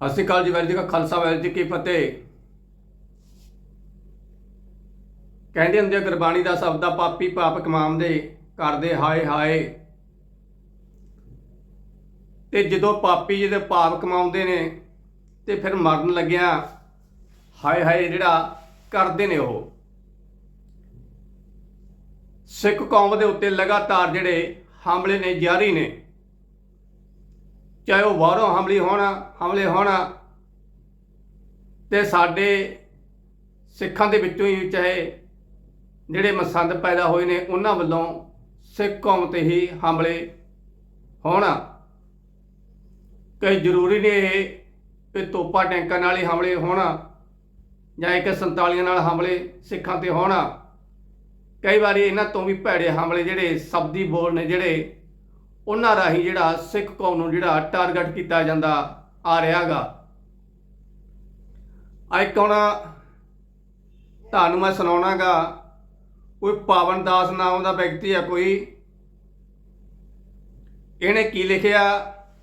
ਸਤਿ ਸ਼੍ਰੀ ਅਕਾਲ ਜੀ, ਵਾਹਿਗੁਰੂ ਜੀ ਕਾ ਖਾਲਸਾ, ਵਾਹਿਗੁਰੂ ਜੀ ਕੀ ਫਤਿਹ। ਕਹਿੰਦੇ ਹੁੰਦੇ ਆ, ਗੁਰਬਾਣੀ ਦਾ ਸ਼ਬਦ ਆ, ਪਾਪੀ ਪਾਪ ਕਮਾਉਂਦੇ, ਕਰਦੇ ਹਾਏ ਹਾਏ। ਤੇ ਜਦੋਂ ਪਾਪੀ ਜਿਹਦੇ ਪਾਪ ਕਮਾਉਂਦੇ ਨੇ, ਤੇ ਫਿਰ ਮਰਨ ਲੱਗਿਆ, ਹਾਏ ਹਾਏ ਜਿਹੜਾ ਕਰਦੇ ਨੇ ਉਹ। ਸਿੱਖ ਕੌਮ ਦੇ ਉੱਤੇ ਲਗਾਤਾਰ ਜਿਹੜੇ ਹਮਲੇ ਨੇ, ਜਾਰੀ ਨੇ ਚਾਹੇ ਉਹ ਬਾਹਰੋਂ ਹਮਲੇ ਹੋਣ ਹਮਲੇ ਹੋਣ। ਤੇ ਸਾਡੇ ਸਿੱਖਾਂ ਦੇ ਵਿੱਚੋਂ ਹੀ ਚਾਹੇ ਜਿਹੜੇ ਮਸੰਦ ਪੈਦਾ ਹੋਏ ਨੇ, ਉਹਨਾਂ ਵੱਲੋਂ ਸਿੱਖ ਕੌਮ ਤੇ ਹੀ ਹਮਲੇ ਹੋਣ। ਕਈ ਜ਼ਰੂਰੀ ਨੇ ਇਹ ਕਿ ਤੋਪਾ ਟੈਂਕਾਂ ਨਾਲ ਹੀ ਹਮਲੇ ਹੋਣ ਜਾਂ ਇੱਕ 47 ਨਾਲ ਹਮਲੇ ਸਿੱਖਾਂ ਤੇ ਹੋਣਾ। ਕਈ ਵਾਰੀ ਇਹਨਾਂ ਤੋਂ ਵੀ ਭੈੜੇ ਹਮਲੇ ਜਿਹੜੇ ਸ਼ਬਦੀ ਬੋਲ ਨੇ, ਜਿਹੜੇ ਉਹਨਾਂ ਰਾਹੀਂ ਜਿਹੜਾ ਸਿੱਖ ਕੌਮ ਨੂੰ ਜਿਹੜਾ ਟਾਰਗੇਟ ਕੀਤਾ ਜਾਂਦਾ ਆ ਰਿਹਾਗਾ ਅੱਜ ਹੁਣ ਤੁਹਾਨੂੰ ਮੈਂ ਸੁਣਾਉਣਾਗਾ, ਕੋਈ ਪਾਵਨ ਦਾਸ ਨਾਮ ਦਾ ਵਿਅਕਤੀ ਆ ਕੋਈ। ਇਹਨੇ ਕੀ ਲਿਖਿਆ?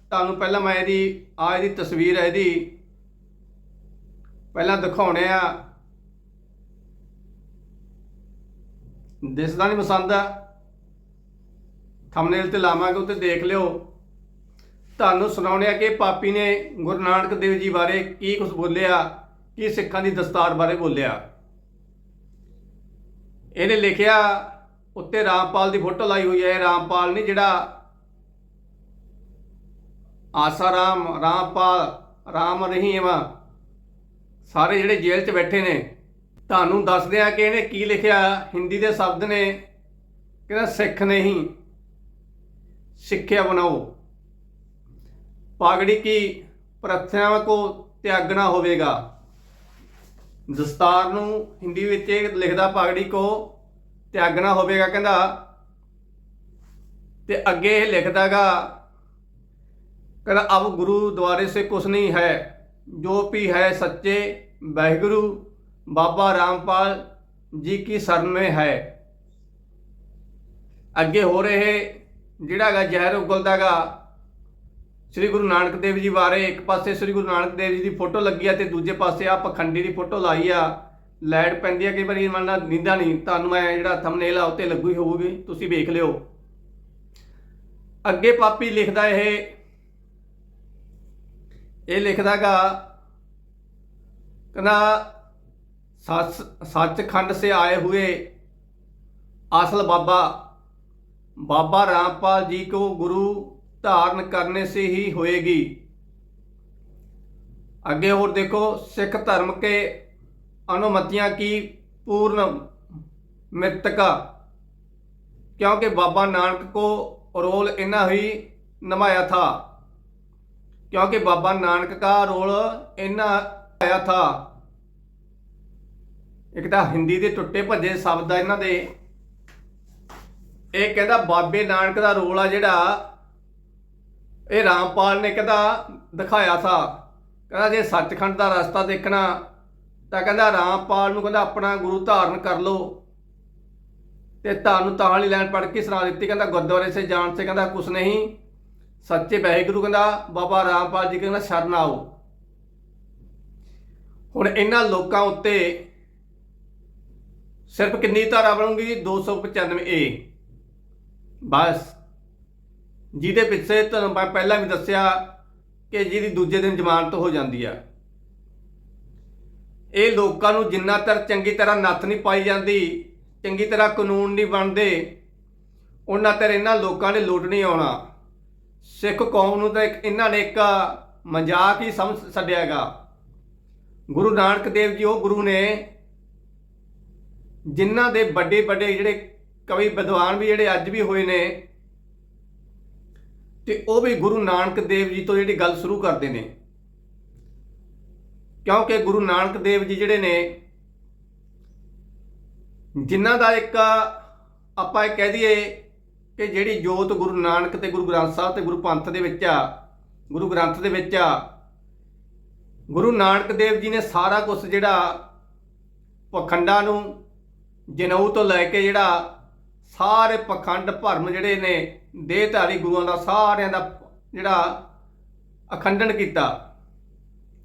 ਤੁਹਾਨੂੰ ਪਹਿਲਾਂ ਮੈਂ ਇਹਦੀ, ਆ ਇਹਦੀ ਤਸਵੀਰ ਹੈ ਇਹਦੀ। ਪਹਿਲਾਂ ਦਿਖਾਉਣੇ ਆ। ਦਿਸਦਾ ਨਹੀਂ ਪਸੰਦ। ਆ ਥੰਬਨੇਲ ਤੇ ਲਾਵਾਂਗੇ, ਉੱਤੇ ਦੇਖ ਲਿਓ। ਤੁਹਾਨੂੰ ਸੁਣਾਉਣੇ ਕਿ ਪਾਪੀ ਨੇ ਗੁਰੂ ਨਾਨਕ ਦੇਵ ਜੀ ਬਾਰੇ ਕੀ ਕੁਝ ਬੋਲਿਆ, ਕੀ ਸਿੱਖਾਂ ਦੀ ਦਸਤਾਰ ਬਾਰੇ ਬੋਲਿਆ। ਇਹਨੇ ਲਿਖਿਆ, ਉੱਤੇ ਰਾਮਪਾਲ ਦੀ ਫੋਟੋ ਲਾਈ ਹੋਈ ਹੈ। ਇਹ ਰਾਮਪਾਲ ਨਹੀਂ, ਜਿਹੜਾ ਆਸਾਰਾਮ ਰਾਮਪਾਲ, ਰਾਮ ਰਹੀਮ ਸਾਰੇ ਜਿਹੜੇ ਜੇਲ੍ਹ 'ਚ ਬੈਠੇ ਨੇ, ਤੁਹਾਨੂੰ ਦੱਸਦੇ ਆ ਕਿ ਇਹਨੇ ਕੀ ਲਿਖਿਆ, ਹਿੰਦੀ ਦੇ ਸ਼ਬਦ ਨੇ, ਕਹਿੰਦਾ ਸਿੱਖ ਨਹੀਂ। ਸਿੱਖਿਆ ਬਣਾਓ। ਪਾਗੜੀ ਕੀ ਪ੍ਰਥਾਵਾਂ ਕੋ ਤਿਆਗਣਾ ਹੋਵੇਗਾ। ਦਸਤਾਰ ਨੂੰ ਹਿੰਦੀ ਵਿੱਚ ਇਹ ਲਿਖਦਾ, ਪਾਗੜੀ ਕੋ ਤਿਆਗਣਾ ਹੋਵੇਗਾ ਕਹਿੰਦਾ। ਤੇ ਅੱਗੇ ਇਹ ਲਿਖਦਾਗਾ, ਕਹਿੰਦਾ, ਅਬ ਗੁਰੂ ਦੁਆਰੇ ਸੇ ਕੁਛ ਨਹੀਂ ਹੈ। ਜੋ ਵੀ ਹੈ ਸੱਚੇ ਵਾਹਿਗੁਰੂ, ਬਾਬਾ ਰਾਮਪਾਲ ਜੀ ਕੀ ਸ਼ਰਨ में ਹੈ। ਅੱਗੇ ਹੋ ਰਹੇ ਜਿਹੜਾ ਹੈਗਾ ਜ਼ਹਿਰ ਉਗਲਦਾਗਾ ਸ੍ਰੀ ਗੁਰੂ ਨਾਨਕ ਦੇਵ ਜੀ ਬਾਰੇ, ਇੱਕ ਪਾਸੇ ਸ੍ਰੀ ਗੁਰੂ ਨਾਨਕ ਦੇਵ ਜੀ ਦੀ ਫੋਟੋ ਲੱਗੀ ਆ ਤੇ ਦੂਜੇ ਪਾਸੇ ਆ ਪਖੰਡੀ ਦੀ ਫੋਟੋ ਲਾਈ ਆ। ਲਾਈਟ ਪੈਂਦੀ ਆ, ਕਈ ਵਾਰੀ ਮਨ ਨਾਲ ਨੀਂਦਾ ਨਹੀਂ, ਤੁਹਾਨੂੰ ਮੈਂ ਜਿਹੜਾ ਥੰਬਨੇਲ ਆ ਉੱਤੇ ਲੱਗੂ ਹੀ ਹੋਊਗੀ, ਤੁਸੀਂ ਵੇਖ ਲਿਓ। ਅੱਗੇ ਪਾਪੀ ਲਿਖਦਾ ਇਹ ਇਹ ਲਿਖਦਾਗਾ ਕਹਿੰਦਾ ਸੱਚ ਸੱਚਖੰਡ ਸੇ ਆਏ ਹੋਏ ਅਸਲ ਬਾਬਾ बाबा रामपाल जी को गुरु धारण करने से ही होएगी आगे और देखो सिख धर्म के अनुमतियां की पूर्ण मृतका क्योंकि बाबा नानक को रोल इना ही निभाया था क्योंकि बाबा नानक का रोल इना आया था ਇੱਕ ਤਾਂ ਹਿੰਦੀ ਦੇ ਟੁੱਟੇ ਭੱਜੇ ਸ਼ਬਦ ਆ ਇਹਨਾਂ ਦੇ ਇਹ ਕਹਿੰਦਾ ਬਾਬੇ ਨਾਨਕ ਦਾ ਰੋਲ ਆ ਜਿਹੜਾ ਇਹ ਰਾਮਪਾਲ ਨੇ ਕਹਿੰਦਾ ਦਿਖਾਇਆ ਥਾ। ਕਹਿੰਦਾ ਜੇ ਸੱਚਖੰਡ ਦਾ ਰਸਤਾ ਦੇਖਣਾ, ਤਾਂ ਕਹਿੰਦਾ ਰਾਮਪਾਲ ਨੂੰ ਕਹਿੰਦਾ ਆਪਣਾ ਗੁਰੂ ਧਾਰਨ ਕਰ ਲਓ। ਤੇ ਤੁਹਾਨੂੰ ਤਾਂ ਵਾਲੀ ਲਾਈਨ ਪੜ੍ਹ ਕੇ ਸੁਣਾ ਦਿੱਤੀ, ਕਹਿੰਦਾ ਗੁਰਦੁਆਰੇ ਸੇ ਜਾਣ ਸੇ ਕਹਿੰਦਾ ਕੁਛ ਨਹੀਂ। ਸੱਚੇ ਵਾਹਿਗੁਰੂ ਕਹਿੰਦਾ, ਬਾਬਾ ਰਾਮਪਾਲ ਜੀ ਕਹਿੰਦਾ ਸ਼ਰਨ ਆਓ। ਹੁਣ ਇਹਨਾਂ ਲੋਕਾਂ ਉੱਤੇ ਸਿਰਫ ਕਿੰਨੀ ਧਾਰਾ ਬਣੂਗੀ? 295 ਏ। ਬਸ। ਜਿਹਦੇ ਪਿੱਛੇ ਤੁਹਾਨੂੰ ਮੈਂ ਪਹਿਲਾਂ ਵੀ ਦੱਸਿਆ ਕਿ ਜਿਹਦੀ ਦੂਜੇ ਦਿਨ ਜ਼ਮਾਨਤ ਹੋ ਜਾਂਦੀ ਆ। ਇਹ ਲੋਕਾਂ ਨੂੰ ਜਿੰਨਾ ਤਰ ਚੰਗੀ ਤਰ੍ਹਾਂ ਨੱਥ ਨਹੀਂ ਪਾਈ ਜਾਂਦੀ, ਚੰਗੀ ਤਰ੍ਹਾਂ ਕਾਨੂੰਨ ਨਹੀਂ ਬਣਦੇ, ਉਹਨਾਂ ਤਰ ਇਹਨਾਂ ਲੋਕਾਂ ਨੇ ਲੁੱਟ ਨਹੀਂ ਆਉਣਾ। ਸਿੱਖ ਕੌਮ ਨੂੰ ਤਾਂ ਇੱਕ ਇਹਨਾਂ ਨੇ ਇੱਕ ਮਜ਼ਾਕ ਹੀ ਸਮਝ ਛੱਡਿਆਗਾ ਗੁਰੂ ਨਾਨਕ ਦੇਵ ਜੀ ਉਹ ਗੁਰੂ ਨੇ ਜਿਨ੍ਹਾਂ ਦੇ ਵੱਡੇ ਵੱਡੇ ਜਿਹੜੇ ਕਵੀ ਵਿਦਵਾਨ ਵੀ ਜਿਹੜੇ ਅੱਜ ਵੀ ਹੋਏ ਨੇ ਤੇ ਉਹ ਵੀ ਗੁਰੂ ਨਾਨਕ ਦੇਵ ਜੀ ਤੋਂ ਜਿਹੜੀ ਗੱਲ ਸ਼ੁਰੂ ਕਰਦੇ ਨੇ। ਕਿਉਂਕਿ ਗੁਰੂ ਨਾਨਕ ਦੇਵ ਜੀ ਜਿਹੜੇ ਨੇ, ਜਿਨ੍ਹਾਂ ਦਾ ਇੱਕ ਆਪਾਂ ਇਹ ਕਹਿ ਦਈਏ ਕਿ ਜਿਹੜੀ ਜੋਤ ਗੁਰੂ ਨਾਨਕ ਤੇ ਗੁਰੂ ਗ੍ਰੰਥ ਸਾਹਿਬ ਤੇ ਗੁਰੂ ਪੰਥ ਦੇ ਵਿੱਚ ਆ, ਗੁਰੂ ਗ੍ਰੰਥ ਦੇ ਵਿੱਚ ਆ, ਗੁਰੂ ਨਾਨਕ ਦੇਵ ਜੀ ਨੇ ਸਾਰਾ ਕੁਝ ਜਿਹੜਾ ਪਖੰਡਾਂ ਨੂੰ ਜਨਊ ਤੋਂ ਲੈ ਕੇ ਜਿਹੜਾ ਸਾਰੇ ਪਖੰਡ ਭਰਮ ਜਿਹੜੇ ਨੇ, ਦੇਹਧਾਰੀ ਗੁਰੂਆਂ ਦਾ ਸਾਰਿਆਂ ਦਾ ਜਿਹੜਾ ਅਖੰਡਨ ਕੀਤਾ।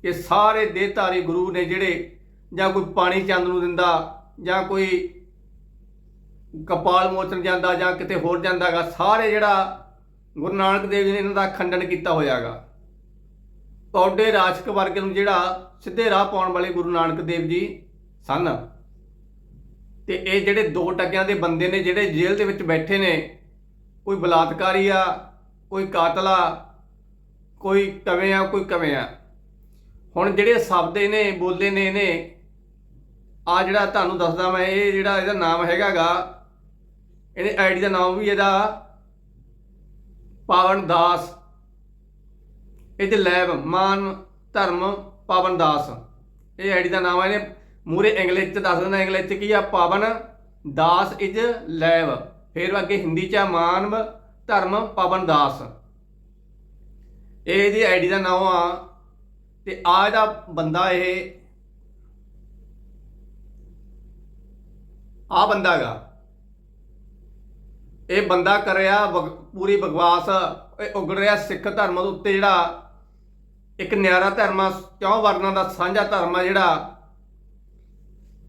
ਇਹ ਸਾਰੇ ਦੇਹਧਾਰੀ ਗੁਰੂ ਨੇ ਜਿਹੜੇ ਜਾਂ ਕੋਈ ਪਾਣੀ ਚੰਦ ਨੂੰ ਦਿੰਦਾ, ਜਾਂ ਕੋਈ ਕਪਾਲ ਮੋਚਨ ਜਾਂਦਾ, ਜਾਂ ਕਿਤੇ ਹੋਰ ਜਾਂਦਾਗਾ ਸਾਰੇ ਜਿਹੜਾ ਗੁਰੂ ਨਾਨਕ ਦੇਵ ਜੀ ਨੇ ਇਹਨਾਂ ਦਾ ਖੰਡਨ ਕੀਤਾ ਹੋਇਆਗਾ। ਕੌਡੇ ਰਾਸ਼ਕ ਵਰਗ ਨੂੰ ਜਿਹੜਾ ਸਿੱਧੇ ਰਾਹ ਪਾਉਣ ਵਾਲੇ ਗੁਰੂ ਨਾਨਕ ਦੇਵ ਜੀ ਸਨ। ਤੇ ਇਹ ਜਿਹੜੇ ਦੋ ਟਕਿਆਂ ਦੇ ਬੰਦੇ ਨੇ ਜਿਹੜੇ ਜੇਲ੍ਹ ਦੇ ਵਿੱਚ ਬੈਠੇ ਨੇ, ਕੋਈ ਬਲਾਤਕਾਰੀ ਆ, ਕੋਈ ਕਾਤਲ ਆ, ਕੋਈ ਕਵੇਂ ਆ, ਕੋਈ ਕਵੇਂ ਆ। ਹੁਣ ਜਿਹੜੇ ਸ਼ਬਦ ਇਹਨੇ ਬੋਲੇ ਨੇ ਇਹਨੇ ਆ ਜਿਹੜਾ ਤੁਹਾਨੂੰ ਦੱਸਦਾ ਮੈਂ, ਇਹ ਜਿਹੜਾ ਇਹਦਾ ਨਾਮ ਹੈਗਾਗਾ ਇਹਦੇ ਆਈਡੀ ਦਾ ਨਾਮ ਵੀ ਇਹਦਾ ਪਾਵਨ ਦਾਸ। ਇਹਦੇ ਲੈਬ, ਮਾਨ, ਧਰਮ, ਪਾਵਨ ਦਾਸ। ਇਹ ਆਈਡੀ ਦਾ ਨਾਮ ਹੈ ਇਹਨੇ ਮੂਰੇ ਇੰਗਲਿਸ਼ ਚ ਦੱਸ ਦਿੰਦਾ ਇੰਗਲਿਸ਼ ਚ ਕੀ ਆ? ਪਵਨ, ਦਾਸ ਇਜ ਲੈਵ। ਫਿਰ ਅੱਗੇ ਹਿੰਦੀ ਚ ਆ, ਮਾਨਵ, ਧਰਮ, ਪਵਨ, ਦਾਸ। ਇਹ ਇਹਦੀ ਆਈਡੀ ਦਾ ਨਾਮ ਆ। ਤੇ ਆ ਇਹਦਾ ਬੰਦਾ ਇਹ। ਆ ਬੰਦਾ ਹੈਗਾ। ਇਹ ਬੰਦਾ ਕਰ ਰਿਹਾ ਪੂਰੀ ਬਗਵਾਸ ਇਹ ਉਗੜ ਰਿਹਾ ਸਿੱਖ ਧਰਮ ਦੇ ਉੱਤੇ ਜਿਹੜਾ ਇੱਕ ਨਿਆਰਾ ਧਰਮ ਆ, ਚੌ ਵਰਨਾਂ ਦਾ ਸਾਂਝਾ ਧਰਮ ਆ ਜਿਹੜਾ।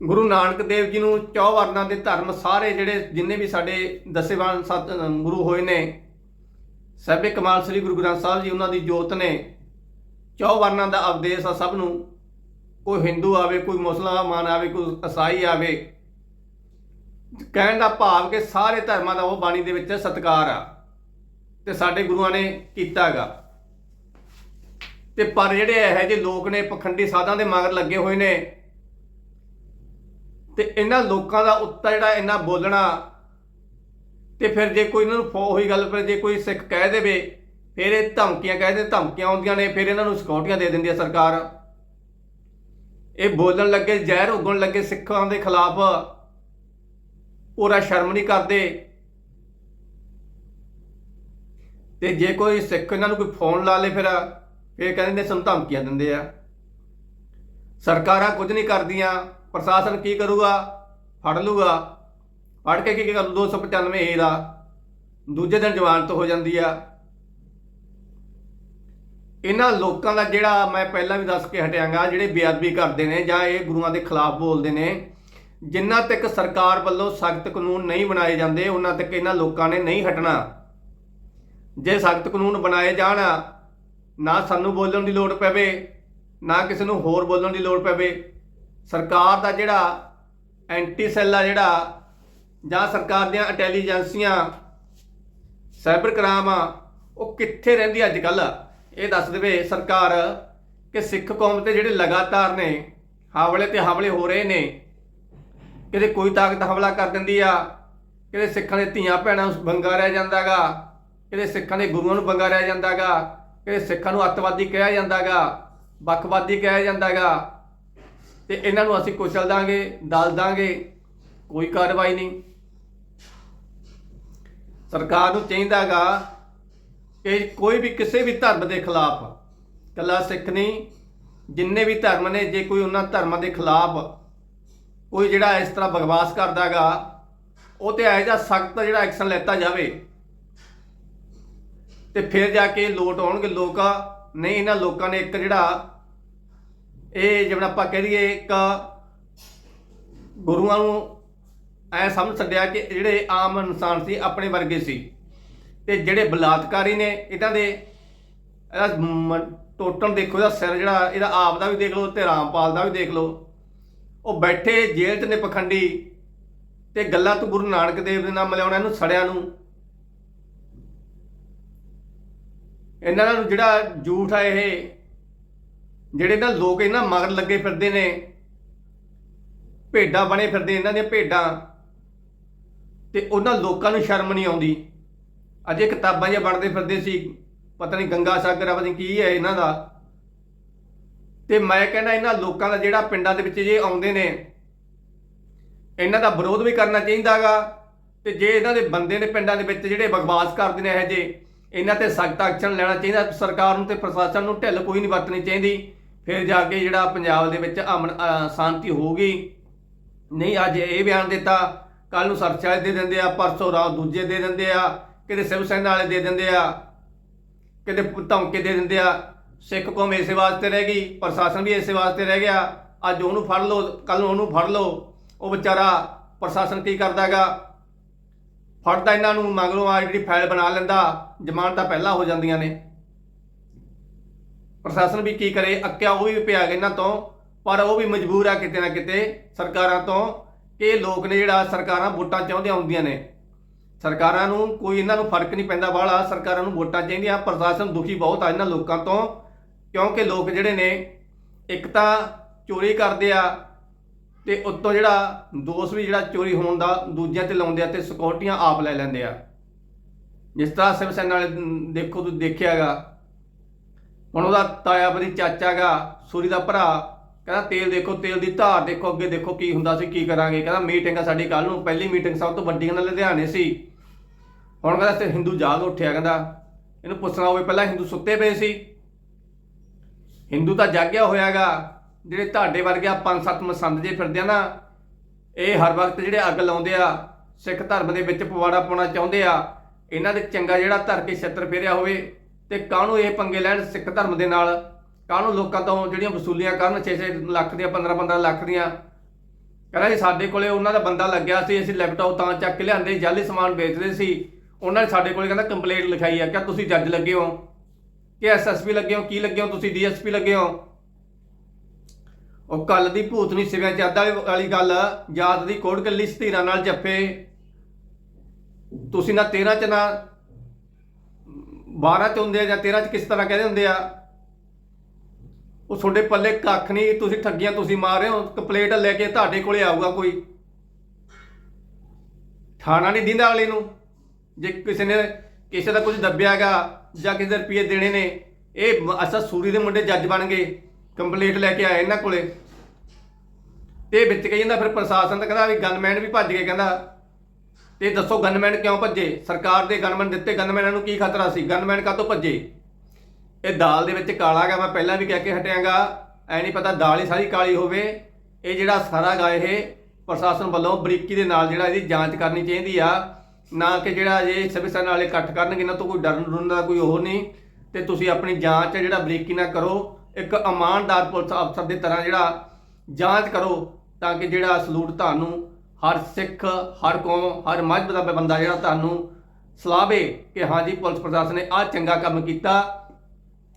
ਗੁਰੂ ਨਾਨਕ ਦੇਵ ਜੀ ਨੂੰ ਚੌ ਵਰਨਾਂ ਦੇ ਧਰਮ ਸਾਰੇ ਜਿਹੜੇ ਜਿੰਨੇ ਵੀ ਸਾਡੇ ਦਸੇਵਾਨ ਸਤ ਗੁਰੂ ਹੋਏ ਨੇ, ਸਭੇ ਕਮਾਲ ਸ੍ਰੀ ਗੁਰੂ ਗ੍ਰੰਥ ਸਾਹਿਬ ਜੀ ਉਹਨਾਂ ਦੀ ਜੋਤ ਨੇ। ਚੌ ਵਰਨਾਂ ਦਾ ਉਪਦੇਸ਼ ਆ ਸਭ ਨੂੰ। ਕੋਈ ਹਿੰਦੂ ਆਵੇ, ਕੋਈ ਮੁਸਲਮਾਨ ਆਵੇ, ਕੋਈ ਈਸਾਈ ਆਵੇ, ਕਹਿਣ ਦਾ ਭਾਵ ਕਿ ਸਾਰੇ ਧਰਮਾਂ ਦਾ ਉਹ ਬਾਣੀ ਦੇ ਵਿੱਚ ਸਤਿਕਾਰ ਆ, ਤੇ ਸਾਡੇ ਗੁਰੂਆਂ ਨੇ ਕੀਤਾਗਾ। ਤੇ ਪਰ ਜਿਹੜੇ ਇਹੋ ਜਿਹੇ ਲੋਕ ਨੇ, ਪਖੰਡੀ ਸਾਧਾਂ ਦੇ ਮਗਰ ਲੱਗੇ ਹੋਏ ਨੇ ਤੇ ਇਹਨਾਂ ਲੋਕਾਂ ਦਾ ਉੱਤਾ ਜਿਹੜਾ ਇਹਨਾਂ ਬੋਲਣਾ, ਤੇ ਫਿਰ ਜੇ ਕੋਈ ਇਹਨਾਂ ਨੂੰ ਫੋ ਹੋਈ ਗੱਲ ਫਿਰ ਜੇ ਕੋਈ ਸਿੱਖ ਕਹਿ ਦੇਵੇ, ਫਿਰ ਇਹ ਧਮਕੀਆਂ ਕਹਿ ਦੇ ਧਮਕੀਆਂ ਆਉਂਦੀਆਂ ਨੇ, ਫਿਰ ਇਹਨਾਂ ਨੂੰ ਸਿਕਿਉਰਟੀਆਂ ਦੇ ਦਿੰਦੀ ਹੈ ਸਰਕਾਰ। ਇਹ ਬੋਲਣ ਲੱਗੇ, ਜ਼ਹਿਰ ਉਗਣ ਲੱਗੇ ਸਿੱਖਾਂ ਦੇ ਖਿਲਾਫ। ਪੂਰਾ ਸ਼ਰਮ ਨਹੀਂ ਕਰਦੇ। ਤੇ ਜੇ ਕੋਈ ਸਿੱਖ ਇਹਨਾਂ ਨੂੰ ਕੋਈ ਫੋਨ ਲਾ ਲੇ ਫਿਰ ਫਿਰ ਕਹਿੰਦੇ ਨੇ ਸਾਨੂੰ ਧਮਕੀਆਂ ਦਿੰਦੇ ਆ। ਸਰਕਾਰਾਂ ਕੁਝ ਨਹੀਂ ਕਰਦੀਆਂ। ਪ੍ਰਸ਼ਾਸਨ ਕੀ ਕਰੂਗਾ? ਫੜ ਲੂਗਾ। ਫੜ ਕੇ ਕੀ ਕਰੂ 295 ਏ ਦਾ। ਦੂਜੇ ਦਿਨ ਜਵਾਨਤ ਹੋ ਜਾਂਦੀ ਆ। ਇਹਨਾਂ ਲੋਕਾਂ ਦਾ ਜਿਹੜਾ ਮੈਂ ਪਹਿਲਾਂ ਵੀ ਦੱਸ ਕੇ ਹਟਿਆਂਗਾ, ਜਿਹੜੇ ਬੇਅਦਬੀ ਕਰਦੇ ਨੇ ਜਾਂ ਇਹ ਗੁਰੂਆਂ ਦੇ ਖਿਲਾਫ ਬੋਲਦੇ ਨੇ, ਜਿੰਨਾ ਤੱਕ ਸਰਕਾਰ ਵੱਲੋਂ ਸਖਤ ਕਾਨੂੰਨ ਨਹੀਂ ਬਣਾਏ ਜਾਂਦੇ, ਉਹਨਾਂ ਤੱਕ ਇਹਨਾਂ ਲੋਕਾਂ ਨੇ ਨਹੀਂ ਹਟਣਾ। ਜੇ ਸਖਤ ਕਾਨੂੰਨ ਬਣਾਏ ਜਾਣ, ਨਾ ਸਾਨੂੰ ਬੋਲਣ ਦੀ ਲੋੜ ਪਵੇ, ਨਾ ਕਿਸੇ ਨੂੰ ਹੋਰ ਬੋਲਣ ਦੀ ਲੋੜ ਪਵੇ ਸਰਕਾਰ ਦਾ ਜਿਹੜਾ ਐਂਟੀ ਸੈੱਲ ਆ ਜਿਹੜਾ, ਜਾਂ ਸਰਕਾਰ ਦੀਆਂ ਇੰਟੈਲੀਜੈਂਸੀਆਂ ਸਾਈਬਰ ਕ੍ਰਾਈਮ ਆ, ਉਹ ਕਿੱਥੇ ਰਹਿੰਦੀ ਅੱਜ ਕੱਲ ਇਹ ਦੱਸ ਦੇਵੇ ਸਰਕਾਰ ਕਿ ਸਿੱਖ ਕੌਮ ਤੇ ਜਿਹੜੇ ਲਗਾਤਾਰ ਨੇ ਹਮਲੇ ਤੇ ਹਮਲੇ ਹੋ ਰਹੇ ਨੇ, ਕਿਤੇ ਕੋਈ ਤਾਕਤ ਹਮਲਾ ਕਰ ਦਿੰਦੀ ਆ, ਕਿਤੇ ਸਿੱਖਾਂ ਦੇ ਧੀਆਂ ਭੈਣਾਂ ਨੂੰ ਬੰਗਾ ਰਹਿ ਜਾਂਦਾਗਾ ਕਿਤੇ ਸਿੱਖਾਂ ਦੇ ਗੁਰੂਆਂ ਨੂੰ ਬੰਗਾ ਰਹਿ ਜਾਂਦਾਗਾ ਕਿਤੇ ਸਿੱਖਾਂ ਨੂੰ ਅੱਤਵਾਦੀ ਕਿਹਾ ਜਾਂਦਾਗਾ ਵੱਖਵਾਦੀ ਕਿਹਾ ਜਾਂਦਾਗਾ ਤੇ ਇਹਨਾਂ ਨੂੰ ਅਸੀਂ ਕੁਚਲ ਦਾਂਗੇ ਦਲ ਦਾਂਗੇ, ਕੋਈ ਕਾਰਵਾਈ ਨਹੀਂ। ਸਰਕਾਰ ਨੂੰ ਚਾਹੀਦਾਗਾ ਕਿ ਕੋਈ ਵੀ ਕਿਸੇ ਵੀ ਧਰਮ ਦੇ ਖਿਲਾਫ ਕੱਲਾ ਸਿੱਖ ਨਹੀਂ, ਜਿੰਨੇ ਵੀ ਧਰਮ ਨੇ, ਜੇ ਕੋਈ ਉਹਨਾਂ ਧਰਮਾਂ ਦੇ ਖਿਲਾਫ ਕੋਈ ਜਿਹੜਾ ਇਸ ਤਰ੍ਹਾਂ ਬਕਵਾਸ ਕਰਦਾਗਾ ਉਹ ਤੇ ਇਹੋ ਜਿਹਾ ਸਖਤ ਜਿਹੜਾ ਐਕਸ਼ਨ ਲੈਤਾ ਜਾਵੇ ਤੇ ਫਿਰ ਜਾ ਕੇ ਲੋਟ ਆਉਣਗੇ ਲੋਕ, ਨਹੀਂ ਇਹਨਾਂ ਲੋਕਾਂ ਨੇ ਇੱਕ ਜਿਹੜਾ ਇਹ ਜਿਵੇਂ ਆਪਾਂ ਕਹਿ ਲਈਏ ਇੱਕ ਗੁਰੂਆਂ ਨੂੰ ਐ ਸਮਝ ਛੱਡਿਆ ਕਿ ਜਿਹੜੇ ਆਮ ਇਨਸਾਨ ਸੀ, ਆਪਣੇ ਵਰਗੇ ਸੀ। ਤੇ ਜਿਹੜੇ ਬਲਾਤਕਾਰੀ ਨੇ, ਇਹਨਾਂ ਦੇ ਇਹਦਾ ਟੋਟਲ ਦੇਖੋ, ਇਹਦਾ ਸਿਰ ਜਿਹੜਾ, ਇਹਦਾ ਆਪ ਦਾ ਵੀ ਦੇਖ ਲਓ ਤੇ ਰਾਮਪਾਲ ਦਾ ਵੀ ਦੇਖ ਲਓ। ਉਹ ਬੈਠੇ ਜੇਲ੍ਹ 'ਚ ਨੇ ਪਖੰਡੀ ਤੇ ਗੱਲਾਂ ਤੋਂ ਗੁਰੂ ਨਾਨਕ ਦੇਵ ਦੇ ਨਾਮ ਲਿਆਉਣਾ ਇਹਨੂੰ ਸੜਿਆਂ ਨੂੰ। ਇਹਨਾਂ ਨੂੰ ਜਿਹੜਾ ਝੂਠ ਆ ਇਹ ਜਿਹੜੇ ਨਾ ਲੋਕ ਇਹਨਾਂ ਮਗਰ ਲੱਗੇ ਫਿਰਦੇ ਨੇ, ਭੇਡਾਂ ਬਣੇ ਫਿਰਦੇ ਇਹਨਾਂ ਦੀਆਂ ਭੇਡਾਂ, ਤੇ ਉਹਨਾਂ ਲੋਕਾਂ ਨੂੰ ਸ਼ਰਮ ਨਹੀਂ ਆਉਂਦੀ। ਅਜੇ ਕਿਤਾਬਾਂ ਜਿਹਾ ਬਣਦੇ ਫਿਰਦੇ ਸੀ, ਪਤਾ ਨਹੀਂ ਗੰਗਾ ਸਾਗਰ ਆ, ਪਤਾ ਨਹੀਂ ਕੀ ਹੈ ਇਹਨਾਂ ਦਾ। ਤੇ ਮੈਂ ਕਹਿੰਦਾ ਇਹਨਾਂ ਲੋਕਾਂ ਦਾ ਜਿਹੜਾ ਪਿੰਡਾਂ ਦੇ ਵਿੱਚ ਜੇ ਆਉਂਦੇ ਨੇ, ਇਹਨਾਂ ਦਾ ਵਿਰੋਧ ਵੀ ਕਰਨਾ ਚਾਹੀਦਾਗਾ ਤੇ ਜੇ ਇਹਨਾਂ ਦੇ ਬੰਦੇ ਨੇ ਪਿੰਡਾਂ ਦੇ ਵਿੱਚ ਜਿਹੜੇ ਬਕਵਾਸ ਕਰਦੇ ਨੇ ਇਹ ਜੇ ਇਹਨਾਂ ਤੇ ਸਖਤ ਐਕਸ਼ਨ ਲੈਣਾ ਚਾਹੀਦਾ। ਸਰਕਾਰ ਨੂੰ ਤੇ ਪ੍ਰਸ਼ਾਸਨ ਨੂੰ ਢਿੱਲ ਕੋਈ ਨਹੀਂ ਵਰਤਣੀ ਚਾਹੀਦੀ। ਫਿਰ ਜਾ ਕੇ ਜਿਹੜਾ ਪੰਜਾਬ ਦੇ ਵਿੱਚ ਅਮਨ ਸ਼ਾਂਤੀ ਹੋਊਗੀ ਨਹੀਂ, ਅੱਜ ਇਹ ਬਿਆਨ ਦਿੱਤਾ। ਕੱਲ ਨੂੰ ਸਰਚਾਰਜ ਦੇ ਦਿੰਦੇ ਆ, ਪਰਸੋਂ ਰਾਤ ਦੂਜੇ ਦੇ ਦਿੰਦੇ ਆ, ਕਿਤੇ ਸਿਵ ਸੈਨਾ ਵਾਲੇ ਦੇ ਦਿੰਦੇ ਆ, ਕਿਤੇ ਧਮਕੇ ਦੇ ਦਿੰਦੇ ਆ। ਸਿੱਖ ਕੌਮ ਇਸੇ ਵਾਸਤੇ ਰਹਿ ਗਈ, ਪ੍ਰਸ਼ਾਸਨ ਵੀ ਇਸੇ ਵਾਸਤੇ ਰਹਿ ਗਿਆ। ਅੱਜ ਉਹਨੂੰ ਫੜ ਲਓ ਕੱਲ ਨੂੰ ਉਹਨੂੰ ਫੜ ਲਓ। ਉਹ ਵਿਚਾਰਾ ਪ੍ਰਸ਼ਾਸਨ ਕੀ ਕਰਦਾਗਾ ਫੜਦਾ ਇਹਨਾਂ ਨੂੰ, ਮਗਰੋਂ ਆ ਜਿਹੜੀ ਫਾਈਲ ਬਣਾ ਲੈਂਦਾ। ਜ਼ਮਾਨਤਾਂ ਪਹਿਲਾਂ ਹੋ ਜਾਂਦੀਆਂ ਨੇ। ਪ੍ਰਸ਼ਾਸਨ ਵੀ ਕੀ ਕਰੇ? ਅੱਕਿਆ ਉਹ ਵੀ ਪਿਆ ਗਿਆ ਇਹਨਾਂ ਤੋਂ, ਪਰ ਉਹ ਵੀ ਮਜਬੂਰ ਆ ਕਿਤੇ ਨਾ ਕਿਤੇ ਸਰਕਾਰਾਂ ਤੋਂ ਕਿ ਲੋਕ ਨੇ ਜਿਹੜਾ ਸਰਕਾਰਾਂ ਵੋਟਾਂ ਚਾਹੁੰਦੀਆਂ ਹੁੰਦੀਆਂ ਨੇ। ਸਰਕਾਰਾਂ ਨੂੰ ਕੋਈ ਇਹਨਾਂ ਨੂੰ ਫ਼ਰਕ ਨਹੀਂ ਪੈਂਦਾ ਬਾਹਲਾ, ਸਰਕਾਰਾਂ ਨੂੰ ਵੋਟਾਂ ਚਾਹੀਦੀਆਂ। ਪ੍ਰਸ਼ਾਸਨ ਦੁਖੀ ਬਹੁਤ ਆ ਇਹਨਾਂ ਲੋਕਾਂ ਤੋਂ, ਕਿਉਂਕਿ ਲੋਕ ਜਿਹੜੇ ਨੇ, ਇੱਕ ਤਾਂ ਚੋਰੀ ਕਰਦੇ ਆ ਤੇ ਉੱਤੋਂ ਜਿਹੜਾ ਦੋਸ਼ ਵੀ ਜਿਹੜਾ ਚੋਰੀ ਹੋਣ ਦਾ ਦੂਜਿਆਂ ਤੇ ਲਾਉਂਦੇ ਆ ਤੇ ਸਿਕਿਉਰਟੀਆਂ ਆਪ ਲੈ ਲੈਂਦੇ ਆ। ਜਿਸ ਤਰ੍ਹਾਂ ਸਿਵ ਸੈਨਾ ਵਾਲੇ ਨ- ਦੇਖੋ, ਤੁਸੀਂ ਦੇਖਿਆਗਾ ਹੁਣ ਉਹਦਾ ਤਾਇਆ ਬਦੀ ਚਾਚਾਗਾ ਸੂਰੀ ਦਾ ਭਰਾ, ਕਹਿੰਦਾ ਤੇਲ ਦੇਖੋ, ਤੇਲ ਦੀ ਧਾਰ ਦੇਖੋ, ਅੱਗੇ ਦੇਖੋ ਕੀ ਹੁੰਦਾ ਸੀ, ਕੀ ਕਰਾਂਗੇ। ਕਹਿੰਦਾ ਮੀਟਿੰਗ ਆ ਸਾਡੀ ਕੱਲ ਨੂੰ, ਪਹਿਲੀ ਮੀਟਿੰਗ ਸਭ ਤੋਂ ਵੱਡੀ ਨਾਲ ਲੁਧਿਆਣੇ ਸੀ। ਹੁਣ ਕਹਿੰਦਾ ਤੇ ਹਿੰਦੂ ਜਾਗ ਉੱਠਿਆ, ਕਹਿੰਦਾ, ਇਹਨੂੰ ਪੁੱਛਣਾ ਹੋਵੇ, ਪਹਿਲਾਂ ਹਿੰਦੂ ਸੁੱਤੇ ਪਏ ਸੀ। ਹਿੰਦੂ ਤਾਂ ਜਾਗਿਆ ਹੋਇਆਗਾ ਜਿਹੜੇ ਤੁਹਾਡੇ ਵਰਗੇ ਪੰਜ ਸੱਤ ਮਸੰਦ ਜੇ ਫਿਰਦੇ ਆ ਨਾ, ਇਹ ਹਰ ਵਕਤ ਜਿਹੜੇ ਅੱਗ ਲਾਉਂਦੇ ਆ, ਸਿੱਖ ਧਰਮ ਦੇ ਵਿੱਚ ਪਵਾੜਾ ਪਾਉਣਾ ਚਾਹੁੰਦੇ ਆ, ਇਹਨਾਂ ਦੇ ਚੰਗਾ ਜਿਹੜਾ ਧਰ ਕੇ ਛੱਤਰ ਫੇਰਿਆ ਹੋਵੇ ਤੇ ਕਾਹਨੂੰ ਇਹ ਪੰਗੇ ਲੈਣ ਸਿੱਖ ਧਰਮ ਦੇ ਨਾਲ? ਕਾਹਨੂੰ ਲੋਕਾਂ ਤੋਂ ਜਿਹੜੀਆਂ ਵਸੂਲੀਆਂ ਕਰਨ 6-6 ਲੱਖ ਦੀਆਂ 15-15 ਲੱਖ ਦੀਆਂ? ਕਹਿੰਦਾ ਜੀ ਸਾਡੇ ਕੋਲੇ ਉਹਨਾਂ ਦਾ ਬੰਦਾ ਲੱਗਿਆ ਸੀ, ਅਸੀਂ ਲੈਪਟਾਪ ਤਾਂ ਚੱਕ ਕੇ ਲਿਆਂਦੇ, ਜਾਲੀ ਸਮਾਨ ਵੇਚਦੇ ਸੀ। ਉਹਨਾਂ ਨੇ ਸਾਡੇ ਕੋਲੇ ਕਹਿੰਦਾ ਕੰਪਲੇਂਟ ਲਿਖਾਈ ਆ ਕਿ ਤੁਸੀਂ ਜੱਜ ਲੱਗੇ ਹੋ? ਕਿ ਐਸਐਸਪੀ ਲੱਗੇ ਹੋ? ਕੀ ਲੱਗੇ ਹੋ? ਤੁਸੀਂ ਡੀਐਸਪੀ ਲੱਗੇ ਹੋ? ਉਹ ਕੱਲ ਦੀ ਭੂਤਨੀ ਸਿਵਿਆਂ ਚੱਦ ਵਾਲੀ ਵਾਲੀ ਗੱਲ, ਯਾਦ ਦੀ ਕੋੜ ਕੱਲੀ ਸਤੀਰਾਂ ਨਾਲ ਜੱਫੇ। ਤੁਸੀਂ ਨਾ 13 ਚ ਨਾ 12 ਚ ਹੁੰਦੇ ਆ ਜਾਂ 13 ਚ ਕਿਸ ਤਰ੍ਹਾਂ ਕਹਿੰਦੇ ਹੁੰਦੇ ਆ? ਉਹ ਤੁਹਾਡੇ ਪੱਲੇ ਕੱਖ ਨਹੀਂ, ਤੁਸੀਂ ਠੱਗੀਆਂ ਤੁਸੀਂ ਮਾਰ ਰਹੇ ਹੋ ਕੰਪਲੇਂਟ ਲੈ ਕੇ ਤੁਹਾਡੇ ਕੋਲੇ ਆਊਗਾ ਕੋਈ। ਥਾਣਾ ਨਹੀਂ ਦਿੰਦਾ ਅਗਲੇ ਨੂੰ। ਜੇ ਕਿਸੇ ਨੇ, ਕਿਸੇ ਦਾ ਕੁਝ ਦੱਬਿਆਗਾ ਜਾਂ ਕਿਸੇ ਦੇ ਰੁਪਏ ਦੇਣੇ ਨੇ, ਇਹ ਮ- ਅਸਾ ਸੂਰੀ ਦੇ ਮੁੰਡੇ ਜੱਜ ਬਣ ਗਏ ਕੰਪਲੇਂਟ ਲੈ ਕੇ ਆਏ ਇਹਨਾਂ ਕੋਲੇ। ਤੇ ਵਿੱਚ ਕਹੀ ਜਾਂਦਾ ਫਿਰ ਪ੍ਰਸ਼ਾਸਨ ਤਾਂ ਕਹਿੰਦਾ ਵੀ ਗਨਮੈਨ ਵੀ ਭੱਜ ਗਏ, ਕਹਿੰਦਾ ਤੇ ਦੱਸੋ ਗਨਮੈਨ ਕਿਉਂ ਭੱਜੇ? ਸਰਕਾਰ ਦੇ ਗਨਮੈਨ ਦਿੱਤੇ ਗਨਮੈਨਾਂ ਨੂੰ ਕੀ ਖਤਰਾ ਸੀ? ਗਨਮੈਨ ਕਾਹਤੋਂ ਭੱਜੇ? ਇਹ ਦਾਲ ਦੇ ਵਿੱਚ ਕਾਲਾ ਗਾ ਮੈਂ ਪਹਿਲਾਂ ਵੀ ਕਹਿ ਕੇ ਹਟਿਆਂਗਾ। ਐ ਨਹੀਂ ਪਤਾ ਦਾਲ ਹੀ ਸਾਰੀ ਕਾਲੀ ਹੋਵੇ। ਇਹ ਜਿਹੜਾ ਸਾਰਾ ਗਾ ਇਹ, ਪ੍ਰਸ਼ਾਸਨ ਵੱਲੋਂ ਬਰੀਕੀ ਦੇ ਨਾਲ ਜਿਹੜਾ ਇਹਦੀ ਜਾਂਚ ਕਰਨੀ ਚਾਹੀਦੀ ਆ। ਨਾ ਕਿ ਜਿਹੜਾ ਇਹ ਸਭਿਸਨ ਵਾਲੇ ਇਕੱਠ ਕਰਨਗੇ, ਇਹਨਾਂ ਤੋਂ ਕੋਈ ਡਰਨ ਡਰਨ ਦਾ ਕੋਈ ਉਹ ਨਹੀਂ। ਤੇ ਤੁਸੀਂ ਆਪਣੀ ਜਾਂਚ ਜਿਹੜਾ ਬਰੀਕੀ ਨਾਲ ਕਰੋ। ਇੱਕ ਇਮਾਨਦਾਰ ਪੁਲਿਸ ਅਫਸਰ ਦੀ ਤਰ੍ਹਾਂ ਜਿਹੜਾ ਜਾਂਚ ਕਰੋ, ਤਾਂ ਕਿ ਜਿਹੜਾ ਸਲੂਟ ਤੁਹਾਨੂੰ ਹਰ ਸਿੱਖ, ਹਰ ਕੌਮ, ਹਰ ਮਜ਼ਹਬ ਦਾ ਬੰਦਾ ਜਿਹੜਾ ਤੁਹਾਨੂੰ ਸਲਾਹੇ ਕਿ ਹਾਂਜੀ ਪੁਲਿਸ ਪ੍ਰਸ਼ਾਸਨ ਨੇ ਆਹ ਚੰਗਾ ਕੰਮ ਕੀਤਾ।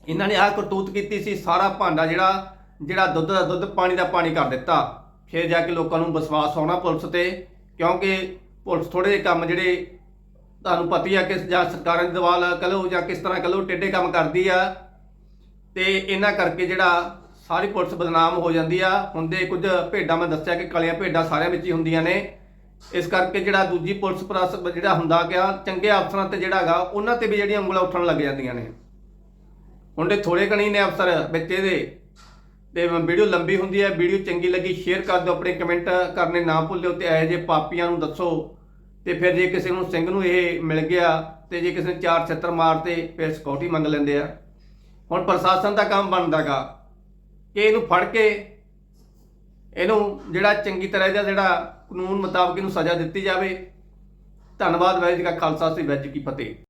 ਇਹਨਾਂ ਨੇ ਆਹ ਕਰਤੂਤ ਕੀਤੀ ਸੀ, ਸਾਰਾ ਭਾਂਡਾ ਜਿਹੜਾ ਜਿਹੜਾ ਦੁੱਧ ਦਾ ਦੁੱਧ, ਪਾਣੀ ਦਾ ਪਾਣੀ ਕਰ ਦਿੱਤਾ। ਫਿਰ ਜਾ ਕੇ ਲੋਕਾਂ ਨੂੰ ਵਿਸ਼ਵਾਸ ਆਉਣਾ ਪੁਲਿਸ ਤੇ, ਕਿਉਂਕਿ ਪੁਲਿਸ ਥੋੜੇ ਜਿਹੇ ਕੰਮ ਜਿਹੜੇ ਤੁਹਾਨੂੰ ਪਤਾ ਹੀ ਆ ਕਿ ਜਾਂ ਸਰਕਾਰਾਂ ਦੇ ਦਵਾਲ ਕਹੋ ਜਾਂ ਕਿਸ ਤਰ੍ਹਾਂ ਕਹੋ ਟੇਢੇ ਕੰਮ ਕਰਦੀ ਆ। ਤੇ ਇਹਨਾਂ ਕਰਕੇ ਜਿਹੜਾ ਸਾਰੀ ਪੁਲਿਸ ਬਦਨਾਮ ਹੋ ਜਾਂਦੀ ਆ। ਹੁੰਦੇ ਕੁਝ ਭੇਡਾਂ ਮੈਂ ਦੱਸਿਆ ਕਿ ਕਾਲੀਆਂ ਭੇਡਾਂ ਸਾਰਿਆਂ ਵਿੱਚ ਹੀ ਹੁੰਦੀਆਂ ਨੇ। ਇਸ ਕਰਕੇ ਜਿਹੜਾ ਦੂਜੀ ਪੁਲਿਸ ਪ੍ਰਸ ਜਿਹੜਾ ਹੁੰਦਾ ਗਿਆ, ਚੰਗੇ ਅਫਸਰਾਂ ਤੇ ਜਿਹੜਾ ਹੈਗਾ, ਉਹਨਾਂ ਤੇ ਵੀ ਜਿਹੜੀਆਂ ਉਂਗਲਾਂ ਉੱਠਣ ਲੱਗ ਜਾਂਦੀਆਂ ਨੇ। ਹੁਣ ਦੇ ਥੋੜੇ ਕਣੀ ਨੇ ਅਫਸਰ ਵਿੱਚ ਇਹਦੇ ਤੇ ਵੀਡੀਓ ਲੰਬੀ ਹੁੰਦੀ ਹੈ ਵੀਡੀਓ ਚੰਗੀ ਲੱਗੀ, ਸ਼ੇਅਰ ਕਰ ਦਿਓ, ਆਪਣੇ ਕਮੈਂਟ ਕਰਨੇ ਨਾ ਭੁੱਲਿਓ ਤੇ ਇਹੋ ਜਿਹੇ ਪਾਪੀਆਂ ਨੂੰ ਦੱਸੋ। ਤੇ ਫਿਰ ਜੇ ਕਿਸੇ ਨੂੰ ਸਿੰਘ ਨੂੰ ਇਹ ਮਿਲ ਗਿਆ ਤੇ ਜੇ ਕਿਸੇ ਨੇ ਚਾਰ ਛੱਤਰ ਮਾਰਤੇ, ਫਿਰ ਸਿਕਿਉਰਿਟੀ ਮੰਗ ਲੈਂਦੇ ਆ। ਹੁਣ ਪ੍ਰਸ਼ਾਸਨ ਦਾ ਕੰਮ ਬਣਦਾਗਾ। ਕਿ ਇਹਨੂੰ ਫੜ ਕੇ ਇਹਨੂੰ ਜਿਹੜਾ ਚੰਗੀ ਤਰ੍ਹਾਂ ਇਹਦਾ ਜਿਹੜਾ ਕਾਨੂੰਨ ਮੁਤਾਬਕ ਇਹਨੂੰ ਸਜ਼ਾ ਦਿੱਤੀ ਜਾਵੇ। ਧੰਨਵਾਦ ਵੈਜ ਜੀ ਕਾ ਖਾਲਸਾ, ਸ੍ਰੀ ਵੈਜ ਜੀ ਕੀ ਫਤਿਹ।